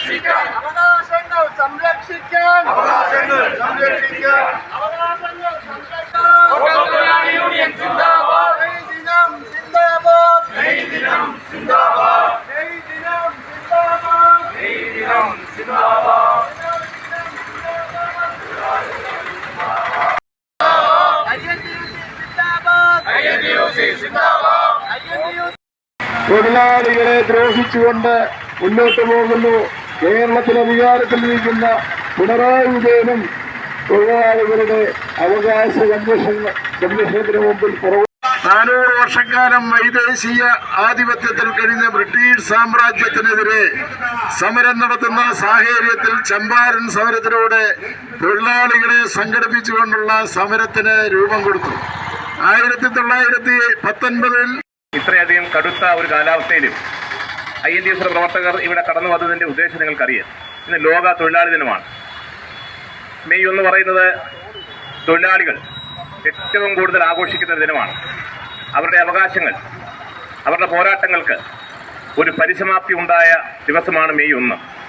സംരക്ഷിക്കാൻ. അവകാശങ്ങൾ സംരക്ഷിക്കാൻ. അവകാശങ്ങൾ സംരക്ഷിക്കാൻ. അവകാശങ്ങൾ സംരക്ഷിക്കാൻ. യൂണിയൻ ദിനം ദിനം ദിനം ദിനം തൊഴിലാളികളെ ദ്രോഹിച്ചുകൊണ്ട് മുന്നോട്ട് പോകുന്നു. കേരളത്തിൽ അധികാരത്തിലിരിക്കുന്ന പിണറായി വിജയനും തൊഴിലാളികളുടെ അവകാശ സംരക്ഷണ സംരക്ഷണത്തിന് മുമ്പിൽ പുറകു നാനൂറ് വർഷക്കാലം വൈദേശീയ ആധിപത്യത്തിൽ കഴിഞ്ഞ ബ്രിട്ടീഷ് സാമ്രാജ്യത്തിനെതിരെ സമരം നടത്തുന്ന സാഹചര്യത്തിൽ ചമ്പാരൻ സമരത്തിലൂടെ തൊഴിലാളികളെ സംഘടിപ്പിച്ചുകൊണ്ടുള്ള സമരത്തിന് രൂപം കൊടുത്തു. ആയിരത്തി തൊള്ളായിരത്തി പത്തൊൻപതിൽ ഇത്രയധികം കടുത്ത ഒരു കാലാവസ്ഥയിലും ഐ എൻ ഡി എഫ് പ്രവർത്തകർ ഇവിടെ കടന്നു വന്നതിന്റെ ഉദ്ദേശം നിങ്ങൾക്കറിയാം. ഇന്ന് ലോക തൊഴിലാളി ദിനമാണ്. മെയ് എന്ന് പറയുന്നത് തൊഴിലാളികൾ ഏറ്റവും കൂടുതൽ ആഘോഷിക്കുന്ന ദിനമാണ്. അവരുടെ അവകാശങ്ങൾ അവരുടെ പോരാട്ടങ്ങൾക്ക് ഒരു പരിസമാപ്തി ഉണ്ടായ ദിവസമാണ് മെയ് ഒന്ന്.